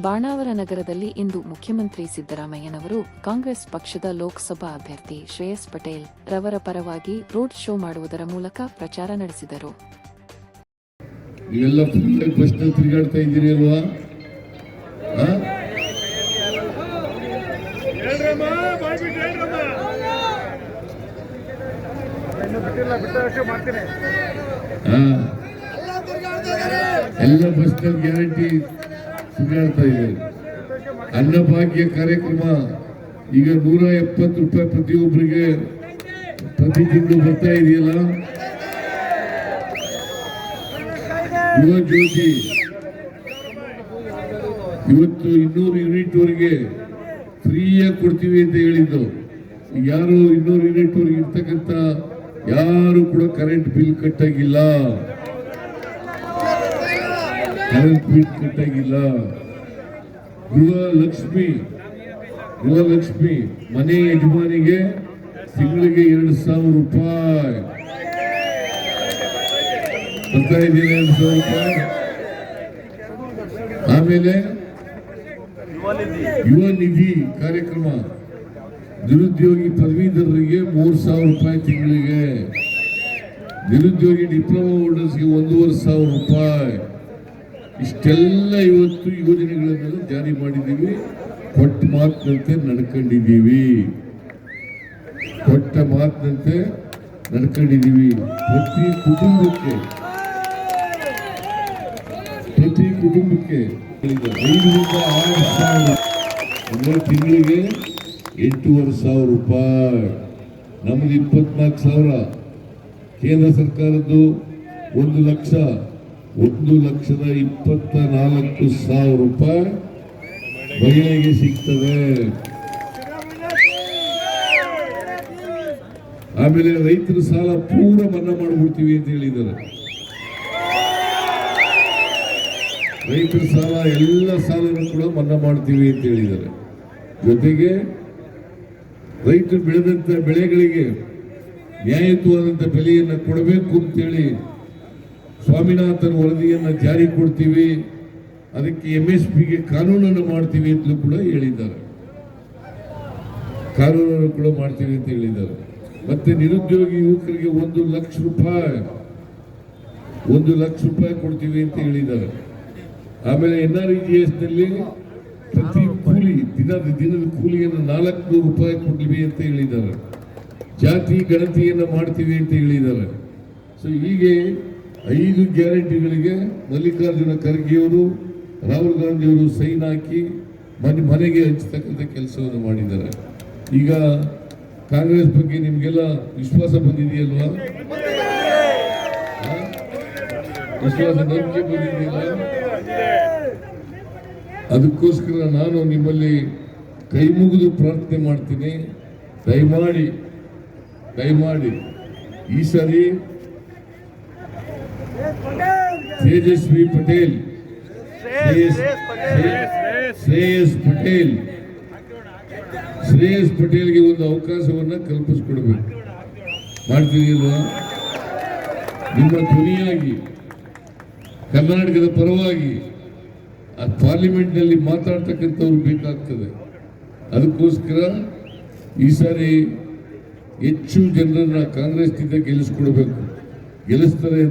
ಬಾಣಾವರ ನಗರದಲ್ಲಿ ಇಂದು ಮುಖ್ಯಮಂತ್ರಿ ಸಿದ್ದರಾಮಯ್ಯನವರು ಕಾಂಗ್ರೆಸ್ ಪಕ್ಷದ ಲೋಕಸಭಾ ಅಭ್ಯರ್ಥಿ ಶ್ರೇಯಸ್ ಪಟೇಲ್ ರವರ ಪರವಾಗಿ ರೋಡ್ ಶೋ ಮಾಡುವುದರ ಮೂಲಕ ಪ್ರಚಾರ ನಡೆಸಿದರು. ಎಲ್ಲ ಬಸ್ ಗ್ಯಾರಂಟಿ ತಿರುಗಾಡ್ತಾ ಇದ್ದಾರೆ ಅನ್ನಭಾಗ್ಯ ಕಾರ್ಯಕ್ರಮ ಈಗ ನೂರ ಎಪ್ಪತ್ತು ರೂಪಾಯಿ ಪ್ರತಿಯೊಬ್ಬರಿಗೆ ಪ್ರತಿ ತಿಂಗಳು ಬರ್ತಾ ಇದೆಯಲ್ಲ? ಯುವ ಜ್ಯೋತಿ, ಇವತ್ತು ಇನ್ನೂರು ಯೂನಿಟ್ ಫ್ರೀಯಾಗಿ ಕೊಡ್ತೀವಿ ಅಂತ ಹೇಳಿದ್ದು. ಯಾರು ಇನ್ನೂರು ಯೂನಿಟ್ ವರೆಗೆ ಇರ್ತಕ್ಕಂಥ ಯಾರು ಕೂಡ ಕರೆಂಟ್ ಬಿಲ್ ಕಟ್ಟಾಗಿಲ್ಲ. ಬಿಲ್ ಕಟ್ಟಾಗಿಲ್ಲ ಗೃಹ ಲಕ್ಷ್ಮಿ ಗೃಹ ಲಕ್ಷ್ಮಿ ಮನೆ ಯಜಮಾನಿಗೆ ತಿಂಗಳಿಗೆ ಎರಡು ಸಾವಿರ ರೂಪಾಯಿ. ಬರ್ತಾ ಇದ್ದೀನಿ ಎರಡು ಸಾವಿರ ರೂಪಾಯಿ? ಆಮೇಲೆ ಯುವ ನಿಧಿ ಕಾರ್ಯಕ್ರಮ. ನಿರುದ್ಯೋಗಿ ಪದವೀಧರರಿಗೆ ಮೂರು ಸಾವಿರ ರೂಪಾಯಿ ತಿಂಗಳಿಗೆ. ನಿರುದ್ಯೋಗಿ ಡಿಪ್ಲೊಮಾ ಹೋಲ್ಡರ್ಸ್ಗೆ ಒಂದೂವರೆ ಸಾವಿರ ರೂಪಾಯಿ. ಇಷ್ಟೆಲ್ಲ ಇವತ್ತು ಯೋಜನೆಗಳನ್ನೆಲ್ಲ ಜಾರಿ ಮಾಡಿದ್ದೀವಿ. ಕೊಟ್ಟ ಮಾತಿನಂತೆ ನಡ್ಕೊಂಡಿದ್ದೀವಿ. ಕೊಟ್ಟ ಮಾತಿನಂತೆ ನಡ್ಕೊಂಡಿದ್ದೀವಿ. ಪ್ರತಿ ಕುಟುಂಬಕ್ಕೆ ಪ್ರತಿ ಕುಟುಂಬಕ್ಕೆ ಐದರಿಂದ ಆರು ಸಾವಿರ ತಿಂಗಳಿಗೆ ಎಂಟೂವರೆ ಸಾವಿರ ರೂಪಾಯಿ. ನಮ್ಮದು ಇಪ್ಪತ್ನಾಲ್ಕು ಸಾವಿರ. ಕೇಂದ್ರ ಸರ್ಕಾರದ್ದು ಒಂದು ಲಕ್ಷ. ಒಂದು ಲಕ್ಷದ ಇಪ್ಪತ್ತ ನಾಲ್ಕು ಸಾವಿರ ರೂಪಾಯಿ ಮಹಿಳೆಗೆ ಸಿಗ್ತದೆ. ಆಮೇಲೆ ರೈತರ ಸಾಲ ಪೂರ ಮನ್ನಾ ಮಾಡಿಬಿಡ್ತೀವಿ ಅಂತ ಹೇಳಿದ್ದಾರೆ. ರೈತರ ಸಾಲ, ಎಲ್ಲ ಸಾಲವನ್ನು ಕೂಡ ಮನ್ನಾ ಮಾಡ್ತೀವಿ ಅಂತ ಹೇಳಿದ್ದಾರೆ. ಜೊತೆಗೆ ರೈತರು ಬೆಳೆದಂತ ಬೆಳೆಗಳಿಗೆ ನ್ಯಾಯಯುತವಾದಂಥ ಬೆಲೆಯನ್ನು ಕೊಡಬೇಕು ಅಂತೇಳಿ ಸ್ವಾಮಿನಾಥನ್ ವರದಿಯನ್ನು ಜಾರಿ ಕೊಡ್ತೀವಿ, ಅದಕ್ಕೆ ಎಂ ಎಸ್ ಪಿಗೆ ಕಾನೂನನ್ನು ಮಾಡ್ತೀವಿ ಅಂತಲೂ ಕೂಡ ಹೇಳಿದ್ದಾರೆ. ಕಾನೂನನ್ನು ಕೂಡ ಮಾಡ್ತೀವಿ ಅಂತ ಹೇಳಿದ್ದಾರೆ. ಮತ್ತೆ ನಿರುದ್ಯೋಗಿ ಯುವಕರಿಗೆ ಒಂದು ಲಕ್ಷ ರೂಪಾಯಿ, ಒಂದು ಲಕ್ಷ ರೂಪಾಯಿ ಕೊಡ್ತೀವಿ ಅಂತ ಹೇಳಿದ್ದಾರೆ. ಆಮೇಲೆ ಎನ್ ಆರ್ ಇ ಜಿ ಎಸ್ನಲ್ಲಿ ಪ್ರತಿ ಕೂಲಿ, ದಿನದ ದಿನದ ಕೂಲಿಯನ್ನು ನಾಲ್ಕು ರೂಪಾಯಿ ಕೊಡ್ತೀವಿ ಅಂತ ಹೇಳಿದ್ದಾರೆ. ಜಾತಿ ಗಣತಿಯನ್ನು ಮಾಡ್ತೀವಿ ಅಂತ ಹೇಳಿದ್ದಾರೆ. ಸೊ ಹೀಗೆ ಐದು ಗ್ಯಾರಂಟಿಗಳಿಗೆ ಮಲ್ಲಿಕಾರ್ಜುನ ಖರ್ಗೆಯವರು, ರಾಹುಲ್ ಗಾಂಧಿಯವರು ಸೈನ್ ಹಾಕಿ ಮನೆ, ಮನೆಗೆ ಹಂಚತಕ್ಕಂಥ ಕೆಲಸವನ್ನು ಮಾಡಿದ್ದಾರೆ. ಈಗ ಕಾಂಗ್ರೆಸ್ ಬಗ್ಗೆ ನಿಮಗೆಲ್ಲ ವಿಶ್ವಾಸ ಬಂದಿದೆಯಲ್ವಾ? ವಿಶ್ವಾಸ ನಂಬಿಕೆ ಬಂದಿದೆಯಲ್ಲ? ಅದಕ್ಕೋಸ್ಕರ ನಾನು ನಿಮ್ಮಲ್ಲಿ ಕೈ ಮುಗಿದು ಪ್ರಾರ್ಥನೆ ಮಾಡ್ತೀನಿ. ದಯಮಾಡಿ ದಯಮಾಡಿ ಈ ಸರಿ ತೇಜಸ್ವಿ ಪಟೇಲ್. ಶ್ರೇಯಸ್ ಪಟೇಲ್. ಶ್ರೇಯಸ್ ಪಟೇಲ್ಗೆ ಒಂದು ಅವಕಾಶವನ್ನು ಕಲ್ಪಿಸ್ಕೊಡ್ಬೇಕು. ಮಾಡ್ತಿದೀಲ್ವಾ ನಿಮ್ಮ ಧ್ವನಿಯಾಗಿ ಕರ್ನಾಟಕದ ಪರವಾಗಿ ಆ ಪಾರ್ಲಿಮೆಂಟ್ನಲ್ಲಿ ಮಾತಾಡ್ತಕ್ಕಂಥವ್ರು ಬೇಕಾಗ್ತದೆ. ಅದಕ್ಕೋಸ್ಕರ ಈ ಸಾರಿ ಹೆಚ್ಚು ಜನರನ್ನು ಕಾಂಗ್ರೆಸ್ನಿಂದ ಗೆಲ್ಲಿಸ್ಕೊಡ್ಬೇಕು. ಗೆಲ್ಲಿಸ್ತಾರೆ ಅಂತ